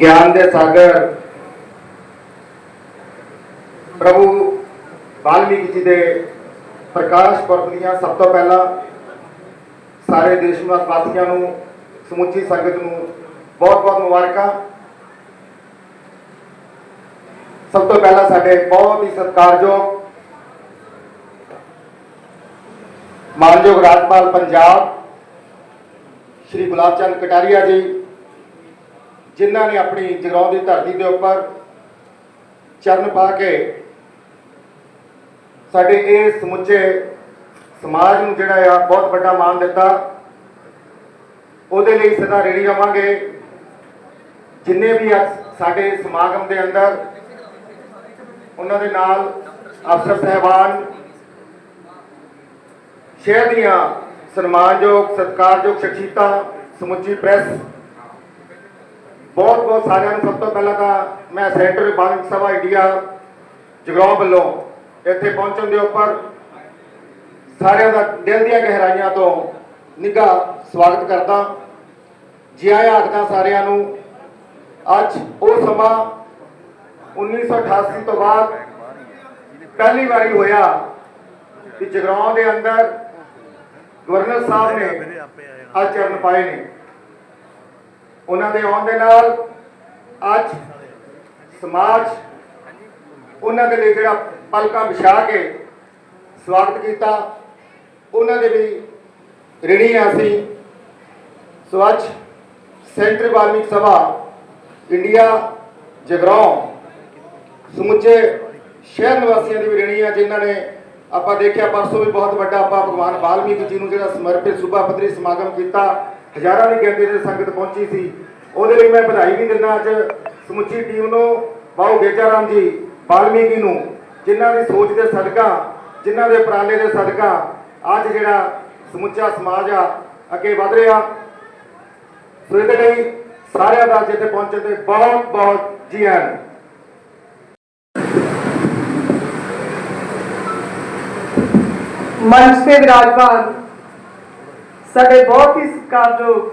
ਗਿਆਨ ਦੇ ਸਾਗਰ ਪ੍ਰਭੂ ਵਾਲਮੀਕੀ ਜੀ ਦੇ ਪ੍ਰਕਾਸ਼ ਪੁਰਬ ਦੀਆਂ ਸਭ ਤੋਂ ਪਹਿਲਾਂ ਸਾਰੇ ਦੇਸ਼ ਵਾਸੀਆਂ ਨੂੰ, ਸਮੁੱਚੀ ਸੰਗਤ ਨੂੰ ਬਹੁਤ ਬਹੁਤ ਮੁਬਾਰਕਾਂ। ਸਭ ਤੋਂ ਪਹਿਲਾਂ ਸਾਡੇ ਬਹੁਤ ਹੀ ਸਤਿਕਾਰਯੋਗ ਮਾਨਯੋਗ ਰਾਜਪਾਲ ਪੰਜਾਬ ਸ਼੍ਰੀ ਗੁਲਾਬ ਚੰਦ ਕਟਾਰੀਆ ਜੀ, ਜਿਨ੍ਹਾਂ ਨੇ ਆਪਣੀ ਜਗਰਾਉਂ ਦੀ ਧਰਤੀ ਦੇ ਉੱਪਰ ਚਰਨ ਪਾ ਕੇ ਸਾਡੇ ਇਹ ਸਮੁੱਚੇ ਸਮਾਜ ਨੂੰ ਜਿਹੜਾ ਆ ਬਹੁਤ ਵੱਡਾ ਮਾਣ ਦਿੱਤਾ। ਉਹਦੇ ਲਈ ਸਦਾ ਰੇੜੀ ਰਵਾਂਗੇ। ਜਿੰਨੇ ਵੀ ਅੱਜ ਸਾਡੇ ਸਮਾਗਮ ਦੇ ਅੰਦਰ ਉਹਨਾਂ ਦੇ ਨਾਲ ਅਫਸਰ ਸਹਿਬਾਨ, ਸ਼ਹਿਰ ਦੀਆਂ ਸਨਮਾਨਯੋਗ, ਸਤਿਕਾਰਯੋਗ ਸ਼ਖਸੀਅਤਾਂ, ਸਮੁੱਚੀ ਪ੍ਰੈਸ। ਬਹੁਤ ਬਹੁਤ ਸਾਰਿਆਂ ਨੂੰ ਸਭ ਤੋਂ ਪਹਿਲਾਂ ਤਾਂ ਮੈਂ ਸੈਂਟਰ ਬਾਲਕ ਸਭਾ ਇੰਡੀਆ ਜਗਰਾਉਂ ਵੱਲੋਂ ਇੱਥੇ ਪਹੁੰਚਣ ਦੇ ਉੱਪਰ ਸਾਰਿਆਂ ਦਾ ਦਿਲ ਦੀਆਂ ਗਹਿਰਾਈਆਂ ਤੋਂ ਨਿੱਘਾ ਸਵਾਗਤ ਕਰਦਾ ਜੀ ਆਇਆਂ ਆਖਦਾ ਸਾਰਿਆਂ ਨੂੰ ਅੱਜ ਉਹ ਸਮਾਂ 1988 ਤੋਂ ਬਾਅਦ ਪਹਿਲੀ ਵਾਰੀ ਹੋਇਆ ਕਿ ਜਗਰਾਉਂ ਦੇ ਅੰਦਰ ਗਵਰਨਰ ਸਾਹਿਬ ਨੇ ਅੱਜ ਚਰਨ ਪਾਏ ਨੇ। ਉਹਨਾਂ ਦੇ ਆਉਣ ਦੇ ਨਾਲ ਅੱਜ ਸਮਾਜ ਉਹਨਾਂ ਦੇ ਲਈ ਜਿਹੜਾ ਪਲਕਾਂ ਵਿਛਾ ਕੇ ਸਵਾਗਤ ਕੀਤਾ ਉਹਨਾਂ ਦੇ ਵੀ ਰਿਣੀ ਅਸੀਂ। ਸੋ ਅੱਜ ਸੈਂਟਰ ਵਾਲਮੀਕ ਸਭਾ ਇੰਡੀਆ ਜਗਰਾਉਂ ਸਮੁੱਚੇ ਸ਼ਹਿਰ ਨਿਵਾਸੀਆਂ ਦੀ ਵੀ ਰਿਣੀ ਆ ਜਿਨ੍ਹਾਂ ਨੇ ਆਪਾਂ ਦੇਖਿਆ ਪਰਸੋਂ ਵੀ ਬਹੁਤ ਵੱਡਾ ਆਪਾਂ ਭਗਵਾਨ ਵਾਲਮੀਕ ਜੀ ਨੂੰ ਜਿਹੜਾ ਸਮਰਪਿਤ ਸੂਬਾ ਪੱਧਰੀ ਸਮਾਗਮ ਕੀਤਾ, ਹਜ਼ਾਰਾਂ ਦੀ ਗਿਣਤੀ ਦੇ ਸੰਗਤ ਪਹੁੰਚੀ ਸੀ। ਉਹਦੇ ਲਈ ਮੈਂ ਵਧਾਈ ਵੀ ਦਿੰਦਾ ਅੱਜ ਸਮੁੱਚੀ ਟੀਮ ਨੂੰ ਬਾਉ ਗੇਜਾਰਾਮ ਜੀ ਵਾਲਮੀਕੀ ਨੂੰ, ਜਿਨ੍ਹਾਂ ਦੀ ਸੋਚ ਦੇ ਸਦਕਾ, ਜਿਨ੍ਹਾਂ ਦੇ ਉਪਰਾਲੇ ਦੇ ਸਦਕਾ ਅੱਜ ਜਿਹੜਾ ਸਮੁੱਚਾ ਸਮਾਜ ਆ, ਅੱਗੇ ਵਧ ਰਿਹਾ। ਸੋ ਇਹਦੇ ਲਈ ਸਾਰਿਆਂ ਦਾ ਅੱਜ ਇੱਥੇ ਪਹੁੰਚਣ ਤੇ ਬਹੁਤ ਬਹੁਤ ਜੀ ਆਇਆਂ ਮੰਚ ਤੇ ਵਿਰਾਜਮਾਨ ਸਾਡੇ ਬਹੁਤ ਹੀ ਸਤਿਕਾਰਯੋਗ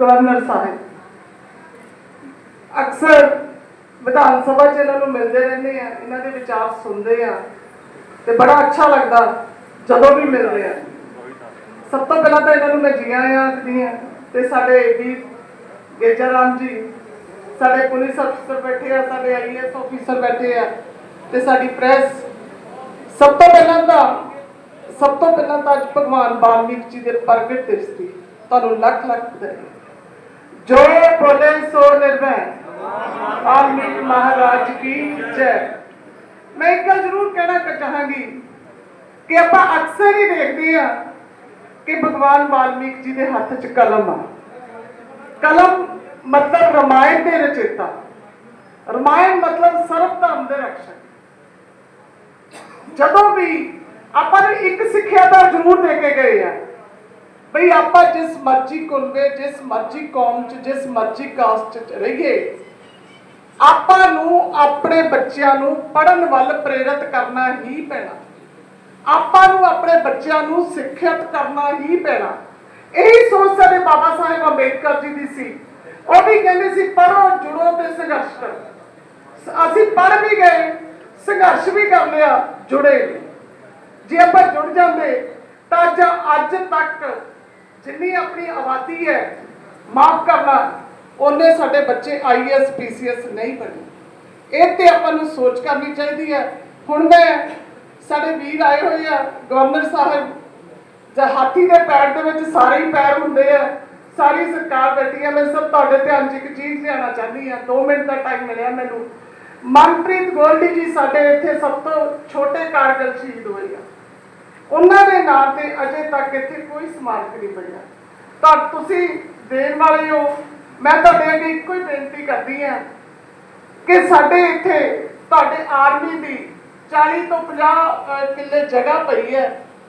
ਗਵਰਨਰ ਸਾਹਿਬ। ਅਕਸਰ ਵਿਧਾਨ ਸਭਾ 'ਚ ਇਹਨਾਂ ਨੂੰ ਮਿਲਦੇ ਰਹਿੰਦੇ ਆ, ਇਹਨਾਂ ਦੇ ਵਿਚਾਰ ਸੁਣਦੇ ਆ ਤੇ ਬੜਾ ਅੱਛਾ ਲੱਗਦਾ ਜਦੋਂ ਵੀ ਮਿਲਦੇ ਆ। ਸਭ ਤੋਂ ਪਹਿਲਾਂ ਤਾਂ ਇਹਨਾਂ ਨੂੰ ਮੈਂ ਜੀਆਂ ਆਇਆਂ ਆਖਦੀ ਆ ਤੇ ਸਾਡੇ ਵੀਰ ਗੇਜਾ ਰਾਮ ਜੀ, ਸਾਡੇ ਪੁਲਿਸ ਅਫਸਰ ਬੈਠੇ ਆ, ਸਾਡੇ ਆਈਐਸ ਅਫੀਸਰ ਬੈਠੇ ਆ ਤੇ ਸਾਡੀ ਪ੍ਰੈਸ। ਸਭ ਤੋਂ ਪਹਿਲਾਂ ਤਾਂ ਸਭ ਤੋਂ ਪਹਿਲਾਂ ਤਾਂ ਭਗਵਾਨ ਵਾਲਮੀਕ ਜੀ ਦੇ ਪ੍ਰਗਟ ਦਿਵਸ ਦੀ ਤੁਹਾਨੂੰ ਲੱਖ ਲੱਖ ਵਧਾਈ ਜੋ ਬੋਲੇ ਸੋ ਨਿਰਭੈ। ਵਾਲਮੀਕ ਮਹਾਰਾਜ ਕੀ ਜੈ। ਮੈਂ ਇੱਕ ਗੱਲ ਜ਼ਰੂਰ ਕਹਿਣਾ ਚਾਹਾਂਗੀ ਕਿ ਆਪਾਂ ਅਕਸਰ ਹੀ ਦੇਖਦੇ ਆ ਕਿ ਭਗਵਾਨ ਵਾਲਮੀਕ ਜੀ ਦੇ ਹੱਥ 'ਚ ਕਲਮ ਆ। ਕਲਮ ਮਤਲਬ ਰਮਾਇਣ ਦੇ ਰਚੇਤਾ। ਰਮਾਇਣ ਮਤਲਬ ਸਰਬ ਧਰਮ ਦੇ ਰਕਸ਼ਕ ਜਦੋਂ ਵੀ ਆਪਾਂ ਨੂੰ ਇੱਕ ਸਿੱਖਿਆ ਤਾਂ ਜ਼ਰੂਰ ਦੇ ਕੇ ਗਏ ਆ। ਬਈ ਆਪਾਂ ਜਿਸ ਮਰਜ਼ੀ ਕੁਲਵੇ, ਜਿਸ ਮਰਜ਼ੀ ਕੌਮ ਚ, ਜਿਸ ਮਰਜ਼ੀ ਕਾਸਟ ਚ ਰਹੀਏ, ਆਪਾਂ ਨੂੰ ਆਪਣੇ ਬੱਚਿਆਂ ਨੂੰ ਪੜਨ ਵੱਲ ਪ੍ਰੇਰਿਤ ਕਰਨਾ ਹੀ ਪੈਣਾ। ਆਪਾਂ ਨੂੰ ਆਪਣੇ ਬੱਚਿਆਂ ਨੂੰ ਸਿੱਖਿਅਤ ਕਰਨਾ ਹੀ ਪੈਣਾ। ਇਹੀ ਸੋਚ ਸਾਡੇ ਬਾਬਾ ਸਾਹਿਬ ਅੰਬੇਦਕਰ ਜੀ ਦੀ ਸੀ। ਉਹ ਵੀ ਕਹਿੰਦੇ ਸੀ ਪੜੋ ਜੁੜੋ ਤੇ ਸੰਘਰਸ਼ ਕਰੋ। ਅਸੀਂ ਪੜ ਵੀ ਗਏ, ਸੰਘਰਸ਼ ਵੀ ਕਰ ਲਿਆ, ਜੁੜੇ ਜੇ ਆਪਾਂ ਜੁੜ ਜਾਂਦੇ, ਤਾਂ ਅੱਜ ਤੱਕ ਜਿੰਨੀ ਆਪਣੀ ਆਬਾਦੀ ਹੈ, ਮਾਫ ਕਰਨਾ ਉਹਨੇ ਸਾਡੇ ਬੱਚੇ ਆਈਐਸ ਪੀਸੀਐਸ ਨਹੀਂ ਬਣੇ। ਇਹ ਤੇ ਆਪਾਂ ਨੂੰ ਸੋਚ ਕਰਨੀ ਚਾਹੀਦੀ ਹੈ। ਹੁਣ ਮੈਂ, ਸਾਡੇ ਵੀਰ ਆਏ ਹੋਏ ਆ, ਗਵਰਨਰ ਸਾਹਿਬ, ਜਾਂ ਹਾਥੀ ਦੇ ਪੈਰ ਦੇ ਵਿੱਚ ਸਾਰੇ ਹੀ ਪੈਰ ਹੁੰਦੇ ਆ। ਸਾਰੀ ਸਰਕਾਰ ਬੈਠੀ ਆ, ਮੈਂ ਸਭ ਤੁਹਾਡੇ ਧਿਆਨ 'ਚ ਇੱਕ ਚੀਜ਼ ਲਿਆਉਣਾ ਚਾਹੁੰਦੀ ਆ। 2 ਮਿੰਟ ਦਾ ਟਾਈਮ ਮਿਲਿਆ ਮੈਨੂੰ। ਮਨਪ੍ਰੀਤ ਗੋਲਡੀ ਜੀ ਸਾਡੇ ਇੱਥੇ ਸਭ ਤੋਂ ਛੋਟੇ ਕਾਰਗਲ ਸ਼ਹੀਦ ਹੋਏ ਆ। ਉਹਨਾਂ ਦੇ ਨਾਂ ਤੇ ਅਜੇ ਤੱਕ ਇੱਥੇ ਕੋਈ ਸਮਾਰਕ ਨਹੀਂ ਬਣਿਆ। ਤਾਂ ਤੁਸੀਂ ਦੇਣ ਵਾਲੇ ਹੋ। ਮੈਂ ਤੁਹਾਡੇ ਅੱਗੇ ਇੱਕੋ ਹੀ ਬੇਨਤੀ ਕਰਦੀ ਹਾਂ ਕਿ ਸਾਡੇ ਇੱਥੇ ਤੁਹਾਡੇ ਆਰਮੀ ਦੀ 40 ਤੋਂ 50 ਕਿੱਲੇ ਜਗ੍ਹਾ ਪਈ ਹੈ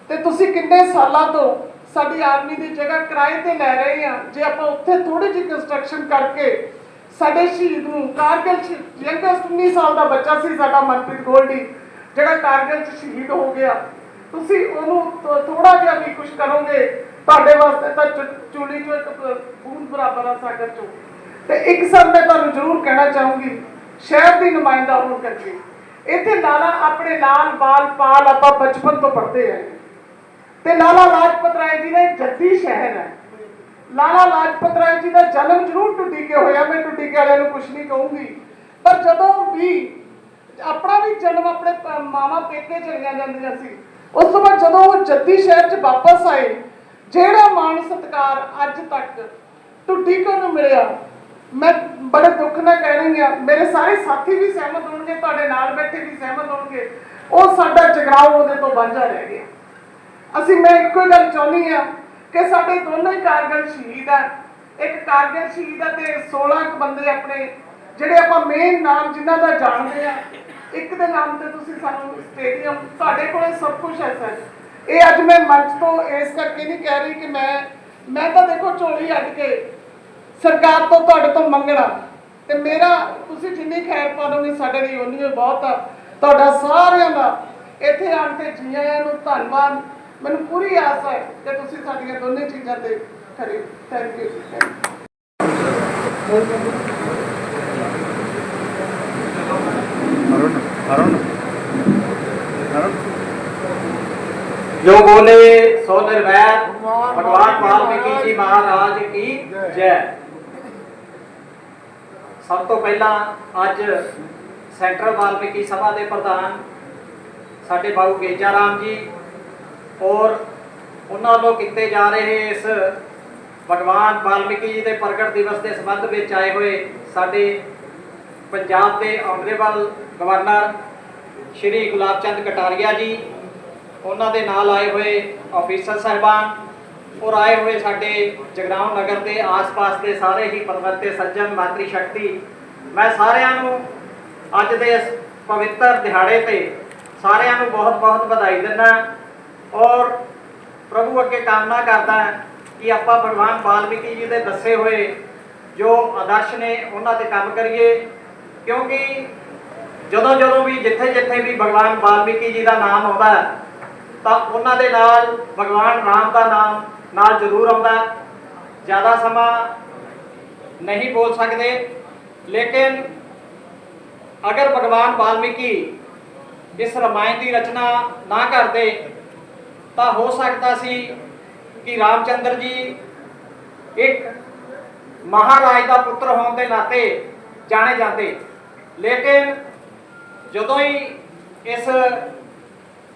ਤੇ ਤੁਸੀਂ ਕਿੰਨੇ ਸਾਲਾਂ ਤੋਂ ਸਾਡੀ ਆਰਮੀ ਦੀ ਜਗ੍ਹਾ ਕਿਰਾਏ ਤੇ ਲੈ ਰਹੇ ਆ ਜੇ ਆਪਾਂ ਉੱਥੇ ਥੋੜੀ ਜਿਹੀ ਕੰਸਟਰਕਸ਼ਨ ਕਰਕੇ ਸਾਡੇ ਸ਼ਹੀਦ ਨੂੰ ਕਾਰਗਿਲ ਯੰਗਸਟ 19 ਸਾਲ ਦਾ ਬੱਚਾ ਸੀ ਸਾਡਾ ਮਨਪ੍ਰੀਤ ਗੋਲਡੀ, ਜਿਹੜਾ ਕਾਰਗਿਲ ਚ ਸ਼ਹੀਦ ਹੋ ਗਿਆ। ਤੁਸੀਂ ਉਹਨੂੰ ਥੋੜਾ ਜਿਹਾ ਵੀ ਕੁਝ ਕਰੋਗੇ, ਤੁਹਾਡੇ ਵਾਸਤੇ ਤਾਂ ਚੂਲੀ ਚੋਂ ਇੱਕ ਬੂੰਦ ਬਰਾਬਰ ਆ ਸਾਗਰ ਚੋਂ। ਤੇ ਇੱਕ ਸਰ ਮੈਂ ਤੁਹਾਨੂੰ ਜ਼ਰੂਰ ਕਹਿਣਾ ਚਾਹੂੰਗੀ, ਸ਼ਹਿਰ ਦੀ ਨੁਮਾਇੰਦਾ ਹੋਣ ਕਰਕੇ। ਇੱਥੇ ਲਾਲਾ ਆਪਣੇ ਲਾਲ ਬਾਲ ਪਾਲ ਆਪਾਂ ਬਚਪਨ ਤੋਂ ਪੜ੍ਹਦੇ ਆਏ। ਤੇ ਲਾਲਾ ਲਾਜਪਤ ਰਾਏ ਜੀ ਦਾ ਜੱਦੀ ਸ਼ਹਿਰ ਹੈ। ਲਾਲਾ ਲਾਜਪਤ ਰਾਏ ਜੀ ਦਾ ਜਨਮ ਜ਼ਰੂਰ ਟੁੱਡੀਕੇ ਹੋਇਆ, ਮੈਂ ਟੁੱਡੀਕੇ ਵਾਲਿਆਂ ਨੂੰ ਕੁਝ ਨਹੀਂ ਕਹੂੰਗੀ। ਪਰ ਜਦੋਂ ਵੀ, ਆਪਣਾ ਵੀ ਜਨਮ ਆਪਣੇ ਪ- ਮਾਵਾਂ, ਪੇਕੇ ਚਲੀਆਂ ਜਾਂਦੀਆਂ ਸੀ ਉਸ ਤੋਂ ਬਾਅਦ ਜਦੋਂ ਉਹ ਜੱਦੀ ਸ਼ਹਿਰ 'ਚ ਵਾਪਸ ਆਏ, ਜਿਹੜਾ ਮਾਣ ਸਤਿਕਾਰ ਅੱਜ ਤੱਕ ਟੁੱਡੀਕੇ ਨੂੰ ਮਿਲਿਆ? ਮੈਂ ਬੜੇ ਦੁੱਖ ਨਾਲ ਕਹਿ ਰਹੀ ਹਾਂ, ਮੇਰੇ ਸਾਰੇ ਸਾਥੀ ਵੀ ਸਹਿਮਤ ਹੋਣਗੇ, ਤੁਹਾਡੇ ਨਾਲ ਬੈਠੇ ਵੀ ਸਹਿਮਤ ਹੋਣਗੇ, ਉਹ ਸਾਡਾ ਜਗਰਾਉ ਉਹਦੇ ਤੋਂ ਵਾਂਝਾ ਰਹਿ ਗਿਆ। ਅਸੀਂ, ਮੈਂ ਇੱਕੋ ਹੀ ਗੱਲ ਚਾਹੁੰਦੀ ਆ ਕਿ ਸਾਡੇ ਦੋਨੋਂ ਹੀ ਕਾਰਗਲ ਸ਼ਹੀਦ ਆ ਇੱਕ ਕਾਰਗਲ ਸ਼ਹੀਦ ਆ ਤੇ 16 ਬੰਦੇ ਆਪਣੇ, ਜਿਹੜੇ ਆਪਾਂ ਮੇਨ ਨਾਮ ਜਿਨ੍ਹਾਂ ਦਾ ਜਾਣਦੇ ਆ ਇੱਕ ਦੇ ਨਾਮ ਤੇ ਤੁਸੀਂ ਸਾਨੂੰ ਸਟੇਡੀਅਮ ਤੁਹਾਡੇ ਕੋਲੇ ਸਭ ਕੁਝ ਹੈ ਸਰ। ਇਹ ਅੱਜ ਮੈਂ ਮੰਚ ਤੋਂ ਇਸ ਕਰਕੇ ਨਹੀਂ ਕਹਿ ਰਹੀ ਕਿ ਮੈਂ ਮੈਂ ਤਾਂ ਦੇਖੋ ਝੋਲੀ ਅੱਡ ਕੇ ਸਰਕਾਰ ਤੋਂ ਤੁਹਾਡੇ ਤੋਂ ਮੰਗਣਾ। ਤੇ ਮੇਰਾ, ਤੁਸੀਂ ਜਿੰਨੀ ਖੈਰ ਪਾਦੋਗੇ ਸਾਡੇ ਲਈ ਉਨੀ ਹੀ ਬਹੁਤ ਆ। ਤੁਹਾਡਾ ਸਾਰਿਆਂ ਦਾ ਇੱਥੇ ਆਣ 'ਤੇ ਜੀ ਆਇਆਂ ਨੂੰ ਧੰਨਵਾਦ। ਮੈਨੂੰ ਪੂਰੀ ਆਸ ਹੈ ਕਿ ਤੁਸੀਂ ਸਾਡੀਆਂ ਦੋਨੇ ਚੀਜ਼ਾਂ ਤੇ ਖਰੇ। ਥੈਂਕ ਯੂ ਜੋ ਬੋਲੇ ਸੋ ਨਿਰਵੈਰ। ਭਗਵਾਨ ਵਾਲਮੀਕੀ ਜੀ ਮਹਾਰਾਜ ਕੀ ਜੈ। ਸਭ ਤੋਂ ਪਹਿਲਾਂ ਅੱਜ ਸੈਂਟਰਲ ਵਾਲਮੀਕੀ ਸਭਾ ਦੇ ਪ੍ਰਧਾਨ ਸਾਡੇ ਬਾਬੂ ਗੇਜਾ ਰਾਮ ਜੀ ਔਰ ਉਹਨਾਂ ਵੱਲੋਂ ਕੀਤੇ ਜਾ ਰਹੇ ਇਸ ਭਗਵਾਨ ਵਾਲਮੀਕੀ ਜੀ ਦੇ ਪ੍ਰਗਟ ਦਿਵਸ ਦੇ ਸੰਬੰਧ ਵਿੱਚ ਆਏ ਹੋਏ ਸਾਡੇ ਪੰਜਾਬ ਦੇ ਆਨਰੇਬਲ ਗਵਰਨਰ ਸ਼੍ਰੀ ਗੁਲਾਬ ਚੰਦ ਕਟਾਰੀਆ ਜੀ, ਉਹਨਾਂ ਦੇ ਨਾਲ ਆਏ ਹੋਏ ਆਫੀਸਰ ਸਾਹਿਬਾਨ ਔਰ ਆਏ ਹੋਏ ਸਾਡੇ ਜਗਰਾਉਂ ਨਗਰ ਦੇ ਆਸ-ਪਾਸ ਦੇ ਸਾਰੇ ਹੀ ਪਰਵਤੇ ਸੱਜਣ ਮਾਤਰੀ ਸ਼ਕਤੀ, ਮੈਂ ਸਾਰਿਆਂ ਨੂੰ ਅੱਜ ਦੇ ਇਸ ਪਵਿੱਤਰ ਦਿਹਾੜੇ ਤੇ ਸਾਰਿਆਂ ਨੂੰ ਬਹੁਤ-ਬਹੁਤ ਵਧਾਈ ਦਿੰਦਾ ਔਰ ਪ੍ਰਭੂ ਅੱਗੇ ਕਾਮਨਾ ਕਰਦਾ ਕਿ ਆਪਾਂ ਭਗਵਾਨ ਵਾਲਮੀਕੀ ਜੀ ਦੇ ਦੱਸੇ ਹੋਏ ਜੋ ਆਦਰਸ਼ ਨੇ ਉਹਨਾਂ ਤੇ ਕੰਮ ਕਰੀਏ ਕਿਉਂਕਿ ਜਦੋਂ ਜਦੋਂ ਵੀ ਜਿੱਥੇ ਜਿੱਥੇ ਵੀ ਭਗਵਾਨ ਵਾਲਮੀਕੀ ਜੀ ਦਾ ਨਾਮ ਆਉਂਦਾ ਤਾਂ ਉਹਨਾਂ ਦੇ ਨਾਲ ਭਗਵਾਨ ਰਾਮ ਦਾ ਨਾਮ ਨਾਲ ਜ਼ਰੂਰ ਆਉਂਦਾ ਜ਼ਿਆਦਾ ਸਮਾਂ ਨਹੀਂ ਬੋਲ ਸਕਦੇ, ਲੇਕਿਨ ਅਗਰ ਭਗਵਾਨ ਵਾਲਮੀਕੀ ਇਸ ਰਮਾਇਣ ਦੀ ਰਚਨਾ ਨਾ ਕਰਦੇ, ਤਾਂ ਹੋ ਸਕਦਾ ਸੀ ਕਿ ਰਾਮਚੰਦਰ ਜੀ ਇੱਕ ਮਹਾਰਾਜ ਦਾ ਪੁੱਤਰ ਹੋਣ ਦੇ ਨਾਤੇ ਜਾਣੇ ਜਾਂਦੇ। ਲੇਕਿਨ ਜਦੋਂ ਹੀ ਇਸ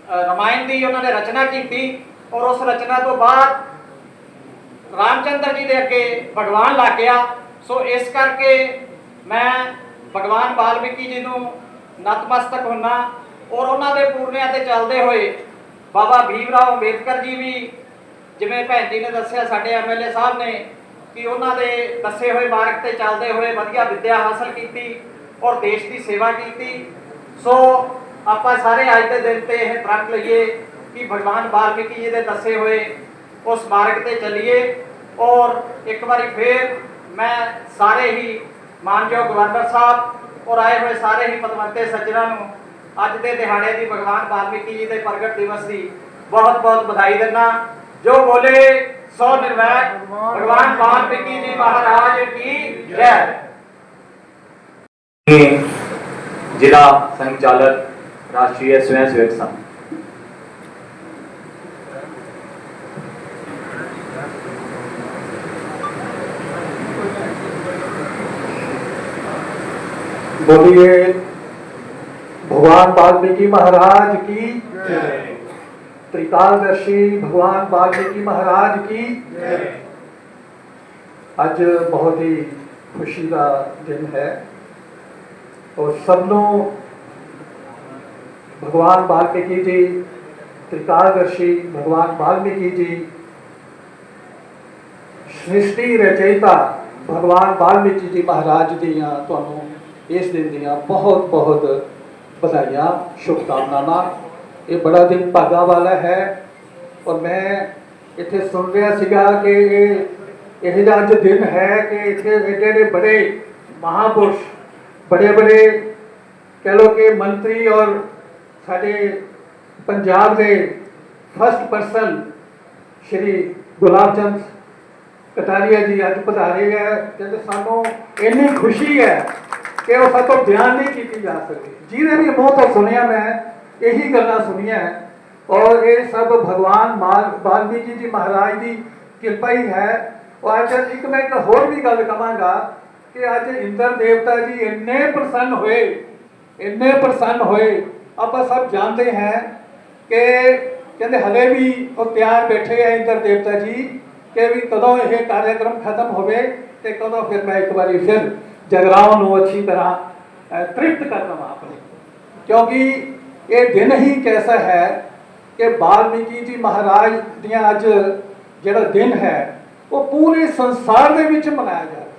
ਰਮਾਇਣ ਦੀ ਉਹਨਾਂ ਨੇ ਰਚਨਾ ਕੀਤੀ ਔਰ ਉਸ ਰਚਨਾ ਤੋਂ ਬਾਅਦ ਰਾਮਚੰਦਰ ਜੀ ਦੇ ਅੱਗੇ ਭਗਵਾਨ ਲੱਗ ਗਿਆ, ਸੋ ਇਸ ਕਰਕੇ ਮੈਂ ਭਗਵਾਨ ਵਾਲਮੀਕੀ ਜੀ ਨੂੰ ਨਤਮਸਤਕ ਹੁੰਨਾ ਔਰ ਉਹਨਾਂ ਦੇ ਪੂਰਨਿਆਂ ਤੇ ਚੱਲਦੇ ਹੋਏ ਬਾਬਾ ਭੀਮ ਰਾਓ ਅੰਬੇਦਕਰ ਜੀ ਵੀ ਜਿਵੇਂ ਭੈਣ ਜੀ ਨੇ ਦੱਸਿਆ, ਸਾਡੇ ਐਮਐਲਏ ਸਾਹਿਬ ਨੇ ਕਿ ਉਹਨਾਂ ਦੇ ਦੱਸੇ ਹੋਏ ਮਾਰਗ ਤੇ ਚੱਲਦੇ ਹੋਏ ਵਧੀਆ ਵਿੱਦਿਆ ਹਾਸਲ ਕੀਤੀ। ਔਰ ਦੇਸ਼ ਦੀ ਸੇਵਾ ਕੀਤੀ। ਸੋ ਆਪਾਂ ਸਾਰੇ ਅੱਜ ਦੇ ਦਿਨ ਤੇ ਇਹ ਪ੍ਰਣ ਲਈਏ ਕਿ ਭਗਵਾਨ ਵਾਲਮੀਕੀ ਜੀ ਦੇ ਦੱਸੇ ਹੋਏ ਉਸ ਮਾਰਗ ਤੇ ਚੱਲੀਏ। ਔਰ ਇੱਕ ਵਾਰੀ ਫੇਰ ਮੈਂ ਸਾਰੇ ਹੀ ਮਾਨਯੋਗ ਗਵਰਨਰ ਸਾਹਿਬ ਔਰ ਆਏ ਹੋਏ ਸਾਰੇ ਹੀ ਪਤਵੰਤੇ ਸੱਜਣਾਂ ਨੂੰ ਅੱਜ ਦੇ ਦਿਹਾੜੇ ਦੀ ਭਗਵਾਨ ਵਾਲਮੀਕੀ ਜੀ ਦੇ ਪ੍ਰਗਟ ਦਿਵਸ ਦੀ ਬਹੁਤ ਬਹੁਤ ਵਧਾਈ ਦਿੰਦਾ। ਜੋ ਬੋਲੇ ਸੋ ਨਿਰਵੈਰ। ਭਗਵਾਨ ਵਾਲਮੀਕੀ ਜੀ ਮਹਾਰਾਜ ਕੀ ਜੈ। जिला संचालक राष्ट्रीय स्वयं सेवक संघ। बोलिए, भगवान वाल्मीकि महाराज की त्रिकालदर्शी भगवान वाल्मीकि महाराज की आज बहुत ही खुशी का दिन है। ਔਰ ਸਭ ਨੂੰ ਭਗਵਾਨ ਵਾਲਮੀਕੀ ਜੀ, ਤ੍ਰਿਕਾਲਦਰਸ਼ੀ ਭਗਵਾਨ ਵਾਲਮੀਕੀ ਜੀ, ਸ੍ਰਿਸ਼ਟੀ ਰਚయిత ਭਗਵਾਨ ਵਾਲਮੀਕੀ ਜੀ ਮਹਾਰਾਜ ਦੀਆਂ ਤੁਹਾਨੂੰ ਇਸ ਦਿਨ ਦੀਆਂ ਬਹੁਤ ਬਹੁਤ ਵਧਾਈਆਂ, ਸ਼ੁਭਕਾਮਨਾਵਾਂ। ਇਹ ਬੜਾ ਦਿਨ ਭਾਗਾ ਵਾਲਾ ਹੈ ਔਰ ਮੈਂ ਇੱਥੇ ਸੁਣ ਰਿਹਾ ਸੀਗਾ ਕਿ ਇਹ ਇਹ ਜਿਹਾ ਅੱਜ ਦਿਨ ਹੈ ਕਿ ਇੱਥੇ ਏਡੇ ਬੜੇ ਮਹਾਪੁਰਸ਼ ਬੜੇ ਬੜੇ ਕਹਿ ਲੋ ਕਿ ਮੰਤਰੀ ਔਰ ਸਾਡੇ ਪੰਜਾਬ ਦੇ ਫਸਟ ਪਰਸਨ ਸ਼੍ਰੀ ਗੁਲਾਬ ਚੰਦ ਕਟਾਰੀਆ ਜੀ ਅੱਜ ਪਧਾਰੇ ਹੈ, ਕਹਿੰਦੇ ਸਾਨੂੰ ਇੰਨੀ ਖੁਸ਼ੀ ਹੈ ਕਿ ਉਹ ਸਭ ਤੋਂ ਬਿਆਨ ਨਹੀਂ ਕੀਤੀ ਜਾ ਸਕਦੀ ਜਿਹਨੇ ਵੀ ਮੂੰਹ ਤੋਂ ਸੁਣਿਆ ਮੈਂ, ਇਹੀ ਗੱਲਾਂ ਸੁਣੀਆਂ ਔਰ ਇਹ ਸਭ ਭਗਵਾਨ ਮਾਲ ਵਾਲਮੀਕੀ ਜੀ ਮਹਾਰਾਜ ਦੀ ਕਿਰਪਾ ਹੀ ਹੈ। ਔਰ ਅੱਜ ਇੱਕ ਮੈਂ ਇੱਕ ਹੋਰ ਵੀ ਗੱਲ ਕਹਾਂਗਾ ਕਿ ਅੱਜ ਇੰਦਰ ਦੇਵਤਾ ਜੀ ਇੰਨੇ ਪ੍ਰਸੰਨ ਹੋਏ, ਇੰਨੇ ਪ੍ਰਸੰਨ ਹੋਏ। ਆਪਾਂ ਸਭ ਜਾਣਦੇ ਹਾਂ ਕਿ ਕਹਿੰਦੇ ਹਲੇ ਵੀ ਉਹ ਤਿਆਰ ਬੈਠੇ ਆ ਇੰਦਰ ਦੇਵਤਾ ਜੀ ਕਿ ਵੀ ਕਦੋਂ ਇਹ ਕਾਰਜਕ੍ਰਮ ਖਤਮ ਹੋਵੇ ਤੇ ਕਦੋਂ ਫਿਰ ਮੈਂ ਇੱਕ ਵਾਰੀ ਫਿਰ ਜਗਰਾਉਂ ਨੂੰ ਅੱਛੀ ਤਰ੍ਹਾਂ ਤ੍ਰਿਪਤ ਕਰ ਦਵਾਂ ਆਪਣੇ। ਕਿਉਂਕਿ ਇਹ ਦਿਨ ਹੀ ਕੈਸਾ ਹੈ ਕਿ ਵਾਲਮੀਕੀ ਜੀ ਮਹਾਰਾਜ ਦੀਆਂ ਅੱਜ ਜਿਹੜਾ ਦਿਨ ਹੈ, ਉਹ ਪੂਰੇ ਸੰਸਾਰ ਦੇ ਵਿੱਚ ਮਨਾਇਆ ਜਾ ਰਿਹਾ।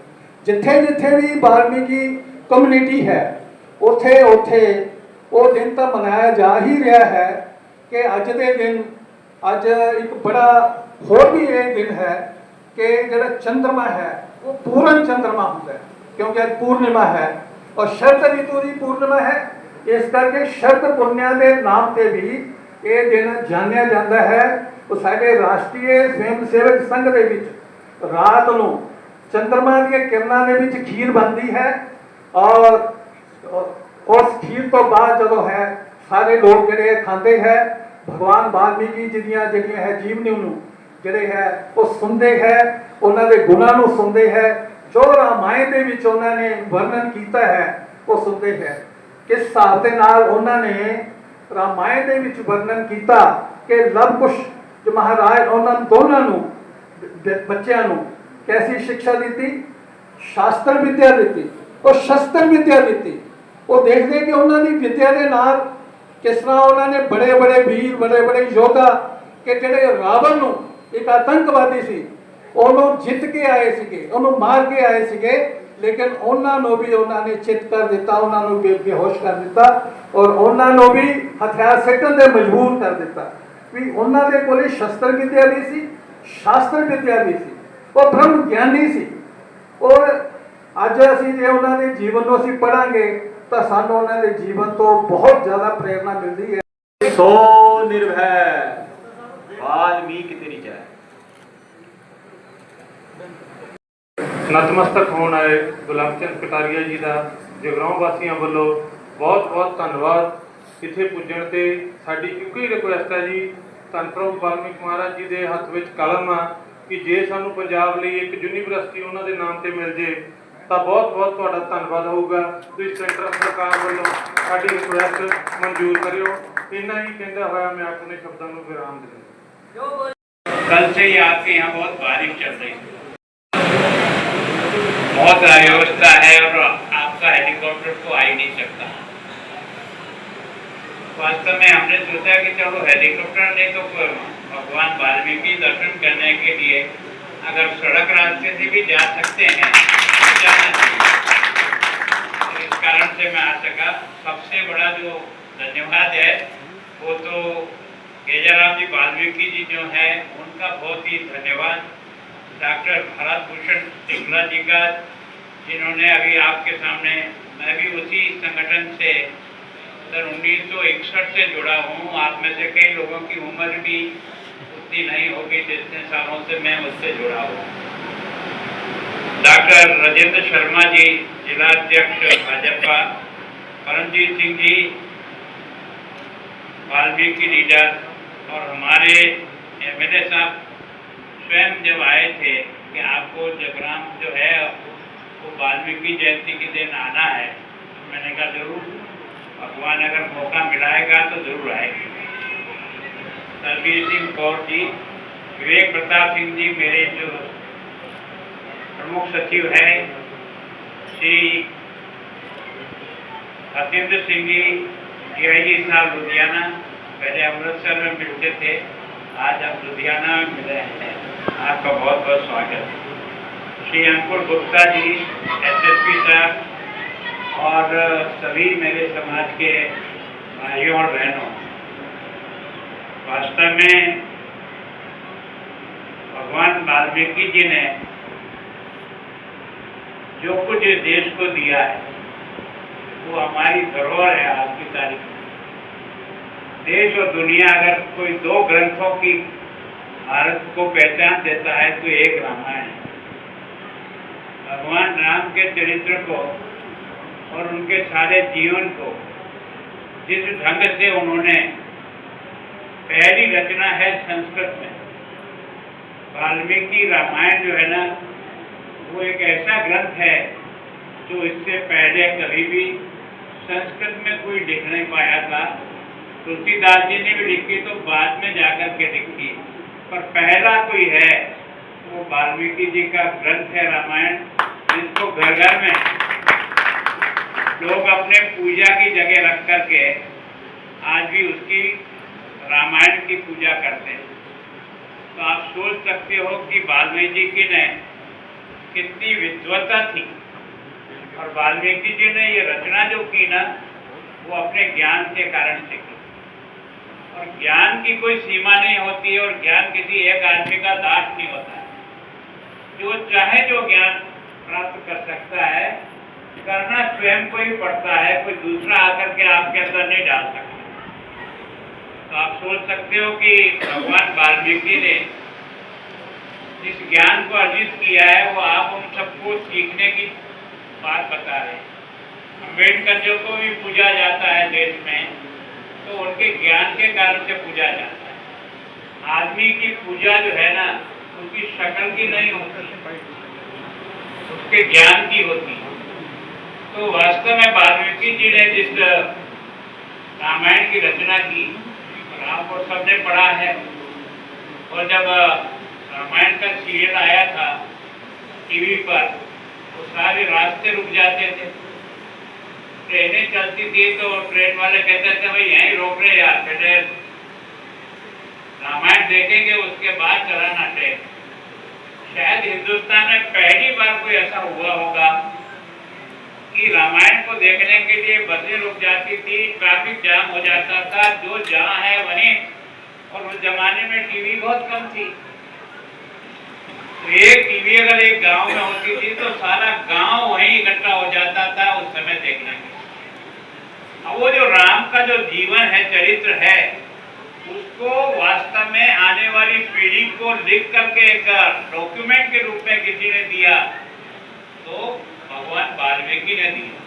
ਜਿੱਥੇ ਜਿੱਥੇ ਵੀ ਵਾਲਮੀਕੀ ਕਮਿਊਨਿਟੀ ਹੈ, ਉਥੇ ਉਥੇ ਉਹ ਦਿਨ ਤਾਂ ਮਨਾਇਆ ਜਾ ਹੀ ਰਿਹਾ ਹੈ ਕਿ ਅੱਜ ਦੇ ਦਿਨ, ਅੱਜ ਇੱਕ ਬੜਾ ਹੋਰ ਵੀ ਇਹ ਦਿਨ ਹੈ ਕਿ ਜਿਹੜਾ ਚੰਦਰਮਾ ਹੈ, ਉਹ ਪੂਰਨ ਚੰਦਰਮਾ ਹੁੰਦਾ ਹੈ, ਕਿਉਂਕਿ ਅੱਜ ਪੂਰਨਿਮਾ ਹੈ ਔਰ ਸ਼ਰਤ ਰਿਤੂ ਦੀ ਪੂਰਨਿਮਾ ਹੈ। ਇਸ ਕਰਕੇ ਸ਼ਰਤ ਪੁੰਨਿਆ ਦੇ ਨਾਮ ਤੇ ਵੀ ਇਹ ਦਿਨ ਜਾਣਿਆ ਜਾਂਦਾ ਹੈ। ਉਹ ਸਾਡੇ ਰਾਸ਼ਟਰੀ ਸਵੈਮ ਸੇਵਕ ਸੰਘ ਦੇ ਵਿੱਚ ਰਾਤ ਨੂੰ ਚੰਦਰਮਾ ਦੀਆਂ ਕਿਰਨਾਂ ਦੇ ਵਿੱਚ ਖੀਰ ਬਣਦੀ ਹੈ ਔਰ ਉਸ ਖੀਰ ਤੋਂ ਬਾਅਦ ਜਦੋਂ ਹੈ, ਸਾਰੇ ਲੋਕ ਜਿਹੜੇ ਖਾਂਦੇ ਹੈ, ਭਗਵਾਨ ਵਾਲਮੀਕੀ ਜੀ ਦੀਆਂ ਜਿਹੜੀਆਂ ਹੈ ਜੀਵਨੀ ਨੂੰ ਜਿਹੜੇ ਹੈ, ਉਹ ਸੁਣਦੇ ਹੈ, ਉਹਨਾਂ ਦੇ ਗੁਣਾਂ ਨੂੰ ਸੁਣਦੇ ਹੈ, ਜੋ ਰਾਮਾਇਣ ਦੇ ਵਿੱਚ ਉਹਨਾਂ ਨੇ ਵਰਣਨ ਕੀਤਾ ਹੈ, ਉਹ ਸੁਣਦੇ ਹੈ। ਕਿਸ ਹਿਸਾਬ ਦੇ ਨਾਲ ਉਹਨਾਂ ਨੇ ਰਾਮਾਇਣ ਦੇ ਵਿੱਚ ਵਰਣਨ ਕੀਤਾ ਕਿ ਲਵ ਕੁਸ਼ ਜੋ ਮਹਾਰਾਜ, ਉਹਨਾਂ ਦੋਨਾਂ ਨੂੰ ਬੱਚਿਆਂ ਨੂੰ ਕੈਸੀ ਸਿੱਖਿਆ ਦਿੱਤੀ ਸ਼ਾਸਤਰ ਵਿਦਿਆ ਦਿੱਤੀ ਉਹ ਸ਼ਸਤਰ ਵਿਦਿਆ ਦਿੱਤੀ ਉਹ ਦੇਖਦੇ ਕਿ ਉਹਨਾਂ ਦੀ ਵਿਦਿਆ ਦੇ ਨਾਲ ਕਿਸ ਤਰ੍ਹਾਂ ਉਹਨਾਂ ਨੇ ਬੜੇ ਬੜੇ ਵੀਰ ਬੜੇ ਬੜੇ ਯੋਧਾ ਕਿ ਜਿਹੜੇ ਰਾਵਣ ਨੂੰ ਇੱਕ ਆਤੰਕਵਾਦੀ ਸੀ ਉਹਨੂੰ ਜਿੱਤ ਕੇ ਆਏ ਸੀਗੇ ਉਹਨੂੰ ਮਾਰ ਕੇ ਆਏ ਸੀਗੇ ਲੇਕਿਨ ਉਹਨਾਂ ਨੂੰ ਵੀ ਉਹਨਾਂ ਨੇ ਚਿੱਤ ਕਰ ਦਿੱਤਾ ਉਹਨਾਂ ਨੂੰ ਬੇ- ਬੇਹੋਸ਼ ਕਰ ਦਿੱਤਾ ਔਰ ਉਹਨਾਂ ਨੂੰ ਵੀ ਹਥਿਆਰ ਸਿੱਟਣ ਦੇ ਮਜਬੂਰ ਕਰ ਦਿੱਤਾ ਵੀ ਉਹਨਾਂ ਦੇ ਕੋਲੇ ਸ਼ਸਤਰ ਵਿਦਿਆ ਵੀ ਸੀ ਸ਼ਾਸਤਰ ਵਿਦਿਆ ਵੀ ਸੀ ਉਹ ਬ੍ਰਹਮ ਗਿਆਨੀ ਸੀ। ਔਰ ਅੱਜ ਅਸੀਂ ਜੇ ਉਹਨਾਂ ਦੇ ਜੀਵਨ ਨੂੰ ਅਸੀਂ ਪੜਾਂਗੇ ਤਾਂ ਸਾਨੂੰ ਉਹਨਾਂ ਦੇ ਜੀਵਨ ਤੋਂ ਬਹੁਤ ਜ਼ਿਆਦਾ ਪ੍ਰੇਰਣਾ ਮਿਲਦੀ ਹੈ। ਸੋ ਨਿਰਭੈ ਵਾਲਮੀਕ ਤੇਰੀ ਜੈ। ਨਤਮਸਤਕ ਹੋਣ ਆਏ ਗੁਲਾਬ ਚੰਦ ਕਟਾਰੀਆ ਜੀ ਦਾ ਜਗਰਾਉਂ ਵਾਸੀਆਂ ਵੱਲੋਂ ਬਹੁਤ ਬਹੁਤ ਧੰਨਵਾਦ। ਇੱਥੇ ਪੁੱਜਣ ਤੇ ਸਾਡੀ ਇੱਕੋ ਹੀ ਰਿਕੁਐਸਟ ਹੈ ਜੀ ਧੰਨ ਪ੍ਰਭੂ ਵਾਲਮੀਕ ਮਹਾਰਾਜ ਜੀ ਦੇ ਹੱਥ ਵਿੱਚ ਕਲਮ ਆ ਕਿ ਜੇ ਸਾਨੂੰ ਪੰਜਾਬ ਲਈ ਇੱਕ ਯੂਨੀਵਰਸਿਟੀ ਉਹਨਾਂ ਦੇ ਨਾਮ ਤੇ ਮਿਲ ਜੇ ਤਾਂ ਬਹੁਤ ਬਹੁਤ ਤੁਹਾਡਾ ਧੰਨਵਾਦ ਹੋਊਗਾ ਤੁਸੀਂ ਸੈਂਟਰ ਸਰਕਾਰ ਵੱਲੋਂ ਸਾਡੀ ਰਿਕੁਐਸਟ ਮਨਜ਼ੂਰ ਕਰਿਓ ਇੰਨਾ ਹੀ ਕਹਿੰਦਾ ਹੋਇਆ ਮੈਂ ਆਪਣੇ ਸ਼ਬਦਾਂ ਨੂੰ ਵਿਰਾਮ ਦਿੰਦਾ कल से ही आपके यहाँ बहुत बारिश चल रही है बहुत अव्यवस्था है और आपका हेलीकॉप्टर तो आ ही नहीं सकता वास्तव में हमने सोचा कि चलो हेलीकॉप्टर नहीं तो भगवान वाल्मीकि दर्शन करने के लिए अगर सड़क रास्ते से भी जा सकते हैं तो इस कारण से मैं आ सका सबसे बड़ा जो धन्यवाद है, वो तो गेजाराम जी वाल्मीकि जी जो हैं, उनका बहुत ही धन्यवाद। डॉक्टर भारत भूषण शुक्ला जी का, जिन्होंने अभी आपके सामने, मैं भी उसी संगठन से सन उन्नीस सौ इकसठ से जुड़ा हूँ। आप में से कई लोगों की उम्र भी उतनी नहीं होगी जितने सालों से मैं उससे जुड़ा हूँ। डॉक्टर राजेंद्र शर्मा जी जिला अध्यक्ष भाजपा, परमजीत सिंह जी, वाल्मीकि लीडर और हमारे एमएलए साहब स्वयं जब आए थे कि आपको जगराम जो है, वो वाल्मीकि जयंती के दिन आना है तो मैंने कहा, ज़रूर। भगवान अगर मौका मिलाएगा तो ज़रूर आएँगे। सरबीर सिंह कौर जी, विवेक प्रताप सिंह जी मेरे जो प्रमुख सचिव हैं, Shri Satyendra Singh ji D I G साहब लुधियाना, पहले अमृतसर में मिलते थे, आज आप लुधियाना में मिले हैं। आपका बहुत बहुत स्वागत। श्री अंकुर गुप्ता जी, एसएसपी साहब और सभी मेरे समाज के भाइयों और बहनों, वास्तव में भगवान वाल्मीकि जी ने जो कुछ देश को दिया है, वो हमारी धरोहर है आज की तारीख। देश और दुनिया अगर कोई दो ग्रंथों की भारत को पहचान देता है तो एक रामायण। भगवान राम के चरित्र को और उनके सारे जीवन को, जिस ढंग से उन्होंने पहली रचना है संस्कृत में, वाल्मीकि रामायण जो है ना, वो एक ऐसा ग्रंथ है जो इससे पहले कभी भी संस्कृत में कोई लिख नहीं पाया था। तुलसीदास जी ने भी लिखी तो बाद में जाकर के लिखी। पर पहला कोई है, वो वाल्मीकि जी का ग्रंथ है रामायण, जिसको घर घर में लोग अपने पूजा की जगह रख करके आज भी उसकी रामायण की पूजा करते हैं। तो आप सोच सकते हो कि वाल्मीकि जी ने कितनी विद्वता थी। और वाल्मीकि जी ने ये रचना जो की ना, वो अपने ज्ञान के कारण से की। और ज्ञान की कोई सीमा नहीं होती और ज्ञान किसी एक आदमी का दास नहीं होता। है जो चाहे जो ज्ञान प्राप्त कर सकता है करना स्वयं को ही पड़ता है, कोई दूसरा आकर के आपके अंदर नहीं डाल सकता। तो आप सोच सकते हो कि भगवान वाल्मीकि ने जिस ज्ञान को अर्जित किया है, वो आप उन सबको सीखने की बात बता रहे हैं। अंबेडकर जी को भी पूजा जाता है देश में तो उनके ज्ञान के कारण से पूजा जाता है। आदमी की पूजा जो है ना उसकी शक्ल की नहीं होती, उसके ज्ञान की होती। है तो वास्तव में वाल्मीकि जी ने जिस रामायण की रचना की, राम को सबने पढ़ा है, और जब रामायण का सीरियल आया था, टीवी पर तो सारे रास्ते रुक जाते थे। ट्रेनें चलती थी तो ट्रेन वाले कहते थे, भाई, यहीं रोक रहे यार, कहते रामायण देखेंगे, उसके बाद चलाना ट्रेन। शायद हिंदुस्तान में पहली बार कोई ऐसा हुआ होगा। कि रामायण को देखने के लिए बसें रुक जाती थी ट्रैफ़िक जाम हो जाता था, जो जहाँ है वहीं। और उस जमाने में टीवी बहुत कम थी। तो एक टीवी अगर एक गाँव में होती थी तो सारा गाँव वहीं इकट्ठा हो जाता था उस समय देखने के अब वो जो राम का जो जीवन है, चरित्र है, उसको वास्तव में आने वाली पीढ़ी को लिख करके एक डॉक्यूमेंट के रूप में किसी ने दिया तो भगवान वाल्मीकि ने दिया।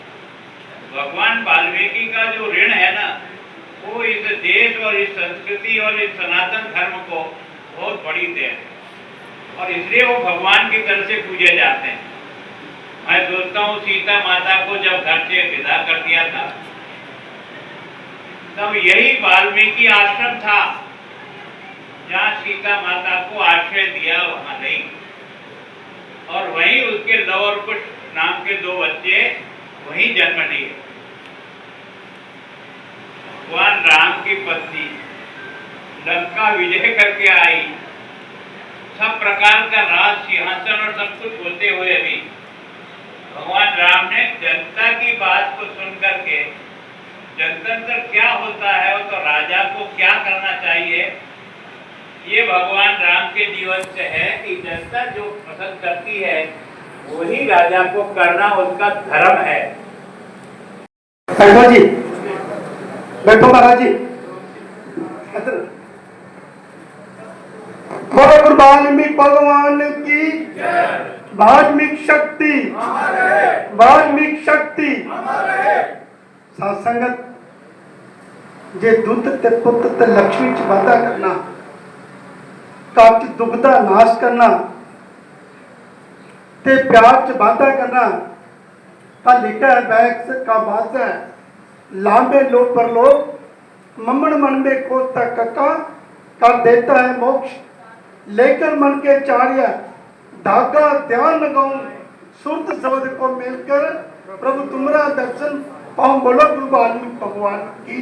भगवान वाल्मीकि का जो ऋण है ना, वो इस देश और इस संस्कृति और इस सनातन धर्म को बहुत बड़ी देन है। और इसलिए वो भगवान की तरह से पूजे जाते हैं। मैं सोचता हूँ सीता माता को जब घर से विदा कर दिया था, तब यही वाल्मीकि आश्रम था, जहाँ सीता माता को आश्रय दिया वहाँ नहीं। और वहीं उसके लव और कुश नाम के दो बच्चे वहीं जन्म लिए। भगवान राम की पत्नी लंका विजय करके आई। सब प्रकार का राज, सिंहासन और सब कुछ होते हुए भी भगवान राम ने जनता की बात को सुन करके जनतंत्र क्या होता है तो राजा को क्या करना चाहिए, ये भगवान राम के जीवन से है कि जनता जो पसंद करती है वही राजा को करना उसका धर्म है। जी बैठो महाराज जी। बोलो वाल्मीकि भगवान की वाल्मीकि शक्ति। वाल्मीकि शक्ति। सत्संगत जे दुध ते पुत्र ते लक्ष्मी च वादा करना काट दुग्धा नाश करना ਤੇ ਪਿਆਰ ਚ ਵਾਧਾ ਕਰਨਾ ਤਾਂ ਲਿਖਿਆ ਹੈ ਬੈਕ ਕਾ ਬਾਤ ਹੈ लांबे लोग पर लोग ममण मन में खोता कक्का कर देता है मोक्ष लेकर मन के चार्य धागा ध्यान लगाऊं सुरत शब्द को मिलकर प्रभु तुम्हारा दर्शन ਪਾਉ ਬੋਲੋ ਗੁਰੂ ਵਾਲਮੀਕ ਭਗਵਾਨ ਕੀ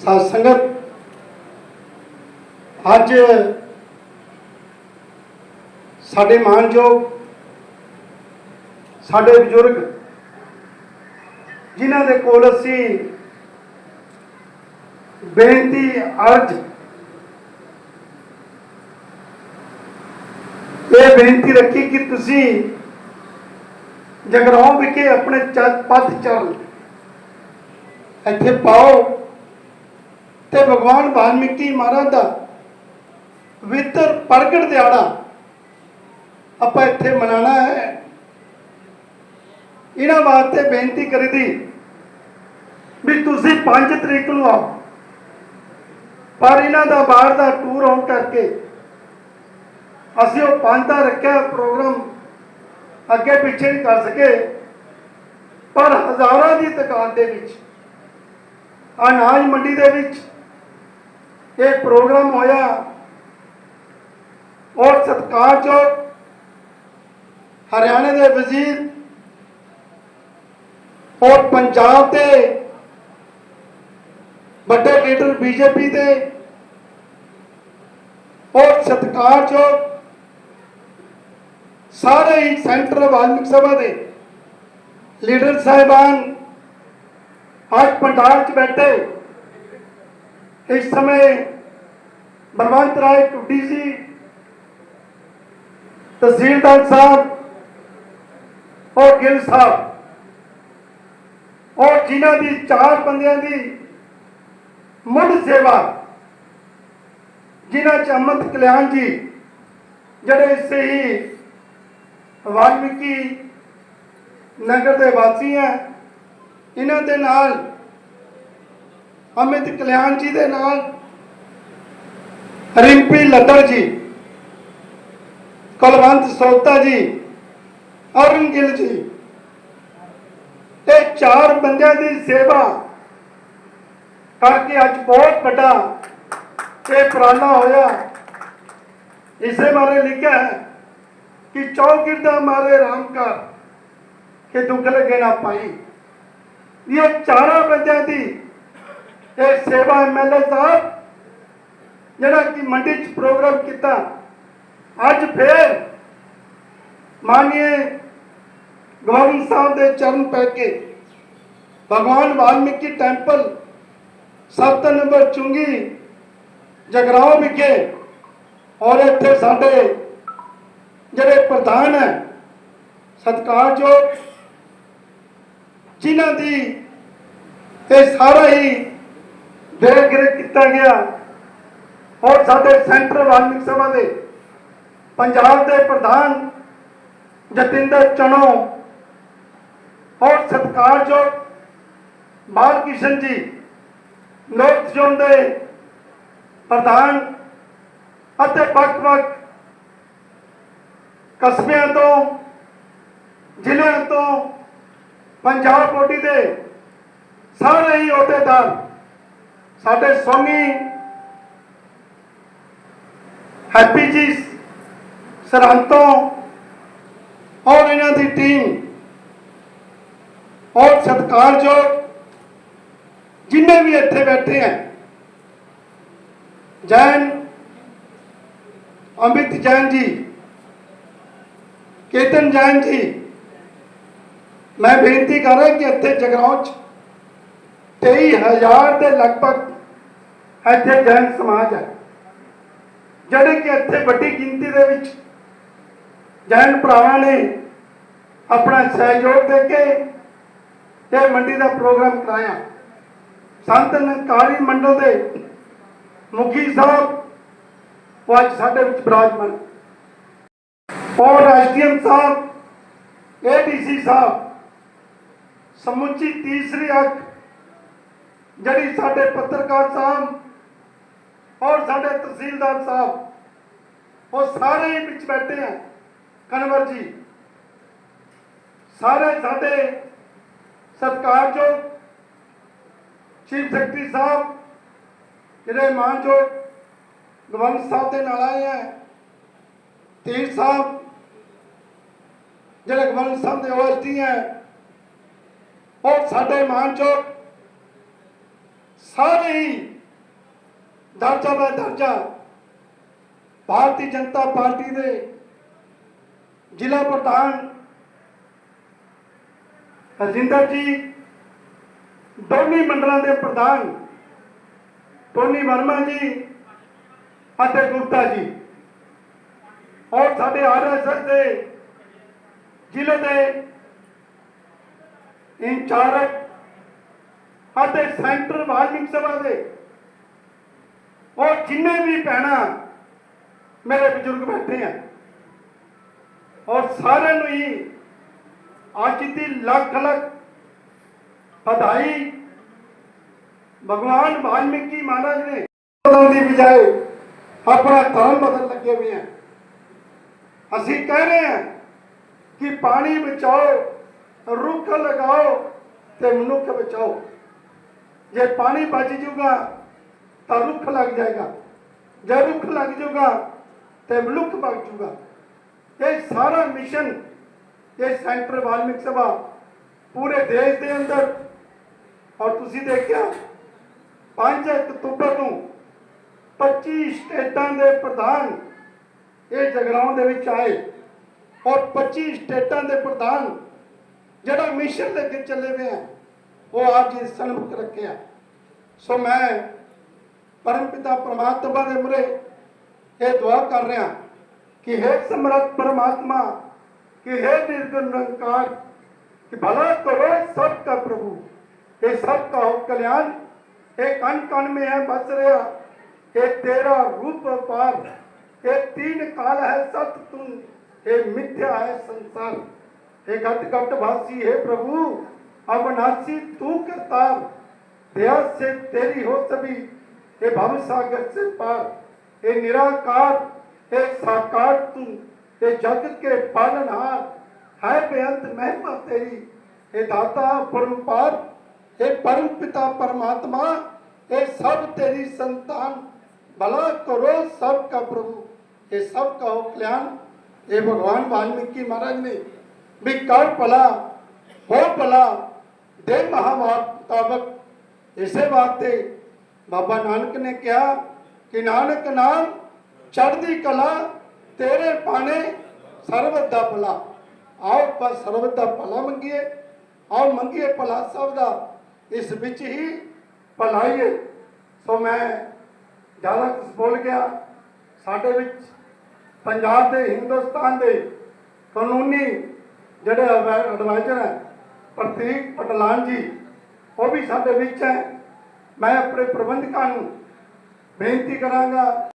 ਸਾਧ ਸੰਗਤ ਅੱਜ ਸਾਡੇ ਮਾਨਯੋਗ ਸਾਡੇ ਬਜ਼ੁਰਗ, ਜਿਨ੍ਹਾਂ ਦੇ ਕੋਲ ਅਸੀਂ ਬੇਨਤੀ, ਅਰਜ, ਇਹ ਬੇਨਤੀ ਰੱਖੀ ਕਿ ਤੁਸੀਂ ਜਗਰਾਉਂ ਵਿਖੇ ਆਪਣੇ ਚੱਲ ਪੱਥ ਚੱਲ ਇੱਥੇ ਪਾਓ ਤੇ ਭਗਵਾਨ ਵਾਲਮੀਕੀ ਮਹਾਰਾਜ ਦਾ ਪਵਿੱਤਰ ਪ੍ਰਗਟ ਦਿਹਾੜਾ ਆਪਾਂ ਇੱਥੇ ਮਨਾਉਣਾ ਹੈ। ਇਹਨਾਂ ਵਾਸਤੇ ਬੇਨਤੀ ਕਰੀ ਦੀ ਵੀ ਤੁਸੀਂ 5 ਤਰੀਕ ਨੂੰ ਆਓ। ਪਰ ਇਹਨਾਂ ਦਾ ਬਾਹਰ ਦਾ ਟੂਰ ਹੋਣ ਕਰਕੇ ਅਸੀਂ ਉਹ ਪੰਜ ਦਾ ਰੱਖਿਆ ਪ੍ਰੋਗਰਾਮ ਅੱਗੇ ਪਿੱਛੇ ਨਹੀਂ ਕਰ ਸਕੇ। ਪਰ ਹਜ਼ਾਰਾਂ ਦੀ ਦੁਕਾਨ ਦੇ ਵਿੱਚ, ਅਨਾਜ ਮੰਡੀ ਦੇ ਵਿੱਚ ਇਹ ਪ੍ਰੋਗਰਾਮ ਹੋਇਆ। ਔਰ ਸਤਿਕਾਰਯੋਗ ਹਰਿਆਣੇ ਦੇ ਵਜ਼ੀਰ ਔਰ ਪੰਜਾਬ ਦੇ ਵੱਡੇ ਲੀਡਰ ਬੀਜੇਪੀ ਦੇ ਔਰ ਸਤਿਕਾਰਯੋਗ ਸਾਰੇ ਹੀ ਸੈਂਟਰ ਵਾਲਮਿਕ ਸਭਾ ਦੇ ਲੀਡਰ ਸਾਹਿਬਾਨ ਅੱਜ ਪੰਡਾਲ 'ਚ ਬੈਠੇ। ਇਸ ਸਮੇਂ ਬਲਵੰਤ ਰਾਏ ਟੁੱਡੀ ਜੀ, ਤਹਿਸੀਲਦਾਰ ਸਾਹਿਬ ਔਰ ਗਿੱਲ ਸਾਹਿਬ ਔਰ ਜਿਨ੍ਹਾਂ ਦੀ ਚਾਰ ਬੰਦਿਆਂ ਦੀ ਮੁੱਢ ਸੇਵਾ, ਜਿਨ੍ਹਾਂ ਚ ਅਮਤ ਕਲਿਆਣ ਜੀ, ਜਿਹੜੇ ਇਸੇ ਹੀ ਵਾਲਮੀਕੀ ਨਗਰ ਦੇ ਵਾਸੀ ਹੈ, ਇਹਨਾਂ ਦੇ ਨਾਲ ਅਮਿਤ ਕਲਿਆਣ ਜੀ ਦੇ ਨਾਲ ਰਿੰਪੀ ਲੱਦੜ ਜੀ, ਕੁਲਵੰਤ ਸੋਤਾ ਜੀ ਅਰੁਣ ਗਿੱਲ ਜੀ ਇਹ ਚਾਰ ਬੰਦਿਆਂ ਦੀ ਸੇਵਾ ਕਰਕੇ ਅੱਜ ਬਹੁਤ ਵੱਡਾ ਇਹ ਪ੍ਰਾਲਾ ਹੋਇਆ। ਇਸੇ ਬਾਰੇ ਲਿਖਿਆ ਹੈ ਕਿ ਚੌਕਿਰਦਾ ਮਾਰੇ ਰਾਮ ਕਾ ਕਿ ਦੁੱਖ ਲਗੇ ਨਾ ਪਾਈ। ਇਹ ਚਾਰਾਂ ਬੰਦਿਆਂ ਦੀ ਇਹ ਸੇਵਾ ਐਮਐਲਏ ਸਾਹਿਬ, ਜਿਹੜਾ ਕਿ ਮੰਡੀ 'ਚ ਪ੍ਰੋਗਰਾਮ ਕੀਤਾ। ਅੱਜ ਫੇਰ ਮਾਨਿਏ ਗਵਰਨਰ ਸਾਹਿਬ ਦੇ ਚਰਨ ਪੈ ਕੇ ਭਗਵਾਨ ਵਾਲਮੀਕੀ ਟੈਂਪਲ ਸੱਤ ਨੰਬਰ ਚੁੰਗੀ ਜਗਰਾਓ ਵਿਖੇ ਔਰ ਇੱਥੇ ਸਾਡੇ ਜਿਹੜੇ ਪ੍ਰਧਾਨ ਹੈ, ਸਤਿਕਾਰਯੋਗ, ਜਿਨ੍ਹਾਂ ਦੀ ਇਹ ਸਾਰਾ ਹੀ ਦੇਖ ਰੇਖ ਕੀਤਾ ਗਿਆ ਔਰ ਸਾਡੇ ਸੈਂਟਰ ਵਾਲਮੀਕ ਸਭਾ ਦੇ ਪੰਜਾਬ ਦੇ ਪ੍ਰਧਾਨ ਜਤਿੰਦਰ ਚਨੋ ਔਰ ਸਤਿਕਾਰਯੋਗ ਬਾਲ ਕਿਸ਼ਨ ਜੀ ਲੋਕ ਜ਼ੋਨ ਦੇ ਪ੍ਰਧਾਨ ਅਤੇ ਵੱਖ-ਵੱਖ ਕਸਬਿਆਂ ਤੋਂ, ਜ਼ਿਲ੍ਹਿਆਂ ਤੋਂ, ਪੰਜਾਬ ਕੋਟੀ ਦੇ ਸਾਰੇ ਹੀ ਅਹੁਦੇਦਾਰ, ਸਾਡੇ ਸੋਨੀ, ਹੈਪੀ ਜੀ, ਸਰਹੰਤੋਂ ਔਰ ਇਹਨਾਂ ਦੀ ਟੀਮ ਔਰ ਸਤਿਕਾਰਯੋਗ ਜਿੰਨੇ ਵੀ ਇੱਥੇ ਬੈਠੇ ਹੈ, ਜੈਨ ਅਮਿਤ ਜੈਨ ਜੀ, ਕੇਤਨ ਜੈਨ ਜੀ, ਮੈਂ ਬੇਨਤੀ ਕਰ ਰਿਹਾ ਕਿ ਇੱਥੇ ਜਗਰਾਉਂ ਚ 23000 ਦੇ ਲਗਭਗ ਇੱਥੇ ਜੈਨ ਸਮਾਜ ਹੈ, ਜਿਹੜੇ ਕਿ ਇੱਥੇ ਵੱਡੀ ਗਿਣਤੀ ਦੇ ਵਿੱਚ ਜੈਨ ਭਰਾਵਾਂ ਨੇ ਆਪਣਾ ਸਹਿਯੋਗ ਦੇ ਕੇ ਇਹ ਮੰਡੀ ਦਾ ਪ੍ਰੋਗਰਾਮ ਕਰਾਇਆ। ਸੰਤ ਨਕਾਰੀ ਮੰਡਲ ਦੇ ਮੁਖੀ ਸਾਹਿਬ ਉਹ ਅੱਜ ਸਾਡੇ ਵਿੱਚ ਬਿਰਾਜਮਾਨ। ਔਰ ਐਸਡੀਐਮ ਸਾਹਿਬ ਏਡੀਸੀ ਸਾਹਿਬ, ਸਮੁੱਚੀ ਤੀਸਰੀ ਅੱਖ ਜਿਹੜੀ ਸਾਡੇ ਪੱਤਰਕਾਰ ਸਾਹਿਬ ਔਰ ਸਾਡੇ ਤਹਿਸੀਲਦਾਰ ਸਾਹਿਬ, ਉਹ ਸਾਰੇ ਹੀ ਵਿੱਚ ਬੈਠੇ ਆ। ਕਨਵਰ ਜੀ, ਸਾਰੇ ਸਾਡੇ ਸਤਿਕਾਰਯੋਗ ਚੀਫ ਸੈਕਟਰੀ ਸਾਹਿਬ ਜਿਹੜੇ ਮਾਨਯੋਗ ਗਵਰਨਰ ਸਾਹਿਬ ਦੇ ਨਾਲ ਆਏ ਆ। ਤੀਰ ਸਾਹਿਬ, ਜਿਹੜੇ ਗਵਰਨਰ ਸਾਹਿਬ ਦੇ ਓਐਸਟੀ ਹੈ ਔਰ ਸਾਡੇ ਮਾਨਯੋਗ ਸਾਰੇ ਹੀ ਦਰਜਾ ਬਾ ਦਰਜਾ ਭਾਰਤੀ ਜਨਤਾ ਪਾਰਟੀ ਦੇ ਜ਼ਿਲ੍ਹਾ ਪ੍ਰਧਾਨ ਹਰਜਿੰਦਰ ਜੀ, ਦੋਨੀ ਮੰਡਲਾਂ ਦੇ ਪ੍ਰਧਾਨ ਟੋਨੀ ਵਰਮਾ ਜੀ ਅਤੇ ਗੁਪਤਾ ਜੀ। ਔਰ ਸਾਡੇ ਆਰਐਸਐਸ ਦੇ ਜ਼ਿਲ੍ਹੇ ਦੇ ਇੰਚਾਰਜ ਅਤੇ ਸੈਂਟਰ ਵਾਲਮੀਕ ਸਭਾ ਦੇ ਔਰ ਜਿੰਨੇ ਵੀ ਭੈਣਾਂ ਮੇਰੇ ਬਜ਼ੁਰਗ ਬੈਠੇ ਆ, ਔਰ ਸਾਰਿਆਂ ਨੂੰ ਹੀ ਅੱਜ ਦੀ ਲੱਖ ਲੱਖ ਵਧਾਈ ਭਗਵਾਨ ਵਾਲਮੀਕੀ ਮਹਾਰਾਜ ਨੇ ਬਦਲਣ ਦੀ ਬਜਾਏ ਆਪਣਾ ਧਰਮ ਬਦਲ ਲੱਗੇ ਹੋਏ ਆ। ਅਸੀਂ ਕਹਿ ਰਹੇ ਹਾਂ ਕਿ ਪਾਣੀ ਬਚਾਓ, ਰੁੱਖ ਲਗਾਓ ਤੇ ਮਨੁੱਖ ਬਚਾਓ। ਜੇ ਪਾਣੀ ਬਚ ਜੂਗਾ ਤਾਂ ਰੁੱਖ ਲੱਗ ਜਾਏਗਾ। ਜੇ ਰੁੱਖ ਲੱਗ ਜੂਗਾ ਤੇ ਮਨੁੱਖ ਬਚ ਜੂਗਾ ਇਹ ਸਾਰਾ ਮਿਸ਼ਨ ਇਹ ਸੈਂਟਰ ਵਾਲਮਿਕ ਸਭਾ ਪੂਰੇ ਦੇਸ਼ ਦੇ ਅੰਦਰ। ਔਰ ਤੁਸੀਂ ਦੇਖਿਆ 5 ਅਕਤੂਬਰ ਨੂੰ 25 ਸਟੇਟਾਂ ਦੇ ਪ੍ਰਧਾਨ ਇਹ ਜਗਰਾਉਂ ਦੇ ਵਿੱਚ ਆਏ। ਔਰ 25 ਸਟੇਟਾਂ ਦੇ ਪ੍ਰਧਾਨ ਜਿਹੜਾ ਮਿਸ਼ਨ ਲੈ ਕੇ ਚੱਲੇ ਹੋਏ ਆ, ਉਹ ਆਪ ਜੀ ਸਨਮੁਖ ਰੱਖਿਆ। ਸੋ ਮੈਂ ਪਰਮਪਿਤਾ ਪਰਮਾਤਮਾ ਦੇ ਮੁਰੇ ਇਹ ਦੁਆ ਕਰ ਰਿਹਾ ਕਿ ਹੈ ਸਮਰੱਥ ਪਰਮਾਤਮਾ कि हे निर्गुणकार, कि भला करो सबका प्रभु। ये सबका हो कल्याण एक कण कण में है बच रहा ये तेरा रूप पार ये तीन काल है सत तुम ये मिथ्या है संसार। ये घट घट भाषी है प्रभु अवनाशी तू के तार। दया से तेरी हो सभी ये भव सागर से पार। ये निराकार ये साकार तुम ते जगत के पालनहार है बेअंत महिमा तेरी। हे दाता परम पार हे परम पिता परमात्मा, हे सब तेरी संतान, भला करो सब का प्रभु ये सब का कल्याण। ये भगवान वाल्मीकि महाराज ने भी कर पला हो पला दे महाभारत इसे बातें। बाबा नानक ने कहा कि, नानक नाम चढ़दी कला ਤੇਰੇ ਪਾਣੇ ਸਰਬਤ ਦਾ ਭਲਾ। ਆਓ ਪਰ ਸਰਬਤ ਦਾ ਭਲਾ ਮੰਗੀਏ। ਆਓ ਮੰਗੀਏ ਭਲਾ ਸਭ ਦਾ। ਇਸ ਵਿੱਚ ਹੀ ਭਲਾਈ ਸੋ ਮੈਂ ਜ਼ਿਆਦਾ ਕੁਝ ਬੋਲ ਗਿਆ। ਸਾਡੇ ਵਿੱਚ ਪੰਜਾਬ ਦੇ, ਹਿੰਦੁਸਤਾਨ ਦੇ ਕਾਨੂੰਨੀ ਜਿਹੜੇ ਐਡਵਾਈਜ਼ਰ ਹੈ, ਪ੍ਰਤੀਕ ਪਟਲਾਨ ਜੀ, ਉਹ ਵੀ ਸਾਡੇ ਵਿੱਚ ਹੈ। ਮੈਂ ਆਪਣੇ ਪ੍ਰਬੰਧਕਾਂ ਨੂੰ ਬੇਨਤੀ ਕਰਾਂਗਾ।